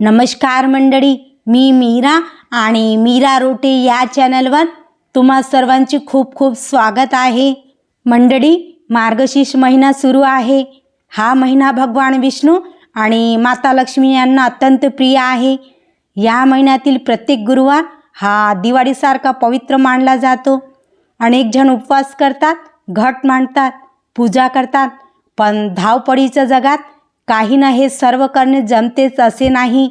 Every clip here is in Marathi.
नमस्कार मंडळी मी मीरा आणि मीरा रोटे या चॅनलवर तुम्हा सर्वांचे खूप खूप स्वागत आहे. मंडळी मार्गशीर्ष महिना सुरू आहे. हा महिना भगवान विष्णू आणि माता लक्ष्मी यांना अत्यंत प्रिय आहे. या महिन्यातील प्रत्येक गुरुवार हा दिवाळीसारखा पवित्र मानला जातो. अनेक जण उपवास करतात घट मांडतात पूजा करतात पण धावपळीच्या जगात काही ना हे सर्व करणे जमतेच असे नाही.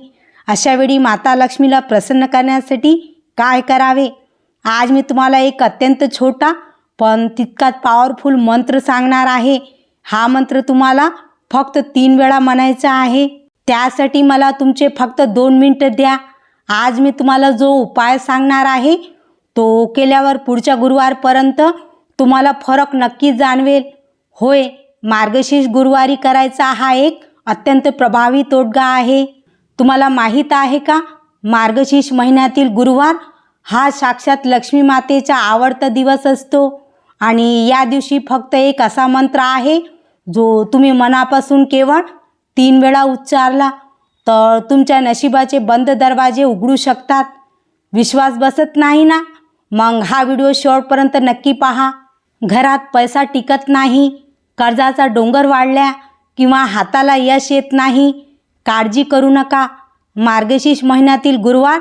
अशावेळी माता लक्ष्मीला प्रसन्न करण्यासाठी काय करावे? आज मी तुम्हाला एक अत्यंत छोटा पण तितकाच पॉवरफुल मंत्र सांगणार आहे. हा मंत्र तुम्हाला फक्त तीन वेळा म्हणायचा आहे. त्यासाठी मला तुमचे फक्त दोन मिनटं द्या. आज मी तुम्हाला जो उपाय सांगणार आहे तो केल्यावर पुढच्या गुरुवारपर्यंत तुम्हाला फरक नक्की जाणवेल. होय मार्गशीर्ष गुरुवारी करायचा हा एक अत्यंत प्रभावी तोडगा आहे. तुम्हाला माहीत आहे का? मार्गशीर्ष महिन्यातील गुरुवार हा साक्षात लक्ष्मी मातेचा आवडता दिवस असतो. आणि या दिवशी फक्त एक असा मंत्र आहे जो तुम्ही मनापासून केवळ तीन वेळा उच्चारला तर तुमच्या नशिबाचे बंद दरवाजे उघडू शकतात. विश्वास बसत नाही ना? मग हा व्हिडिओ शेवटपर्यंत नक्की पहा. घरात पैसा टिकत नाही. कर्जाचा डोंगर वाढल्या किंवा हाताला यश येत नाही काळजी करू नका. मार्गशीर्ष महिन्यातील गुरुवार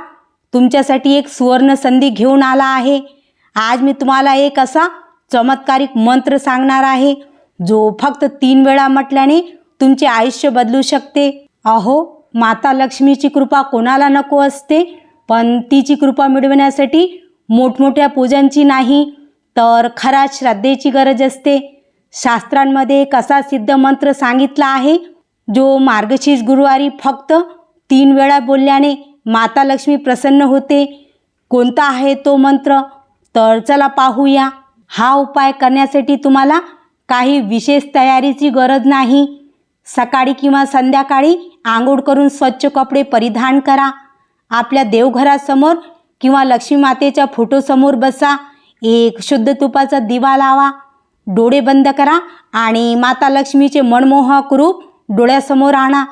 तुमच्यासाठी एक सुवर्ण संधी घेऊन आला आहे. आज मी तुम्हाला एक असा चमत्कारिक मंत्र सांगणार आहे जो फक्त तीन वेळा म्हटल्याने तुमचे आयुष्य बदलू शकते. अहो माता लक्ष्मीची कृपा कोणाला नको असते? पण तिची कृपा मिळवण्यासाठी मोठमोठ्या पूजांची नाही तर खरा श्रद्धेची गरज असते. शास्त्रांमध्ये कसा सिद्ध मंत्र सांगितला आहे? जो मार्गशीर्ष गुरुवारी फक्त तीन वेळा बोलल्याने माता लक्ष्मी प्रसन्न होते. कोणता आहे तो मंत्र? तर चला पाहूया. हा उपाय करण्यासाठी तुम्हाला काही विशेष तयारीची गरज नाही. सकाळी किंवा संध्याकाळी आंघोळ करून स्वच्छ कपडे परिधान करा. आपल्या देवघरासमोर किंवा लक्ष्मी मातेच्या फोटोसमोर बसा. एक शुद्ध तुपाचा दिवा लावा. डोळे बंद करा आणि माता लक्ष्मीचे मनमोहक रूप डोळ्यासमोर आणा.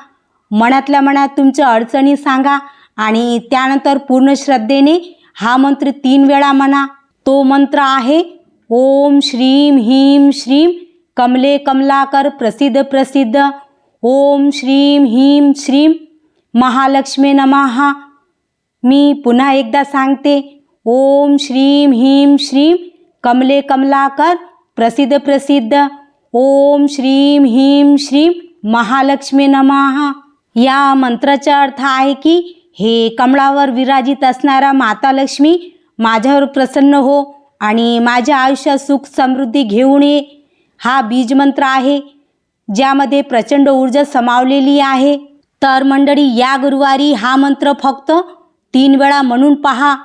मनातल्या मनात तुमच्या अडचणी सांगा आणि त्यानंतर पूर्ण श्रद्धेने हा मंत्र तीन वेळा म्हणा. तो मंत्र आहे ओम श्रीम ह्रीम श्रीम कमले कमलाकर प्रसिद्ध प्रसिद्ध. ओम श्रीम ह्रीम श्रीम महालक्ष्मी नमहा मी पुन्हा एकदा सांगते ओम श्रीम ह्रीम श्रीम कमले कमलाकर प्रसिद्ध प्रसिद्ध. ओम श्रीम ह्रीम श्रीम महालक्ष्मी नमहा या मंत्राचा अर्थ आहे की हे कमळावर विराजित असणारा माता लक्ष्मी माझ्यावर प्रसन्न हो आणि माझ्या आयुष्यात सुख समृद्धी घेऊन ये. हा बीजमंत्र आहे ज्यामध्ये प्रचंड ऊर्जा समावलेली आहे. तर मंडळी या गुरुवारी हा मंत्र फक्त तीन वेळा म्हणून पहा.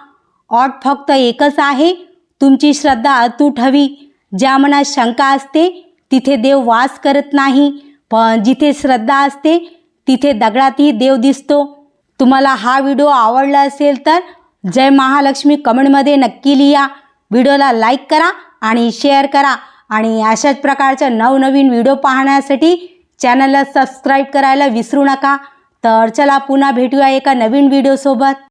ऑट फक्त एकच आहे. तुमची श्रद्धा अतूट हवी. ज्या मनात शंका असते तिथे देव वास करत नाही. पण जिथे श्रद्धा असते तिथे दगडातही देव दिसतो. तुम्हाला हा व्हिडिओ आवडला असेल तर जय महालक्ष्मी कमेंटमध्ये नक्की लिहा. व्हिडिओला लाईक करा आणि शेअर करा. आणि अशाच प्रकारच्या नवनवीन व्हिडिओ पाहण्यासाठी चॅनलला सबस्क्राईब करायला विसरू नका. तर चला पुन्हा भेटूया एका नवीन व्हिडिओसोबत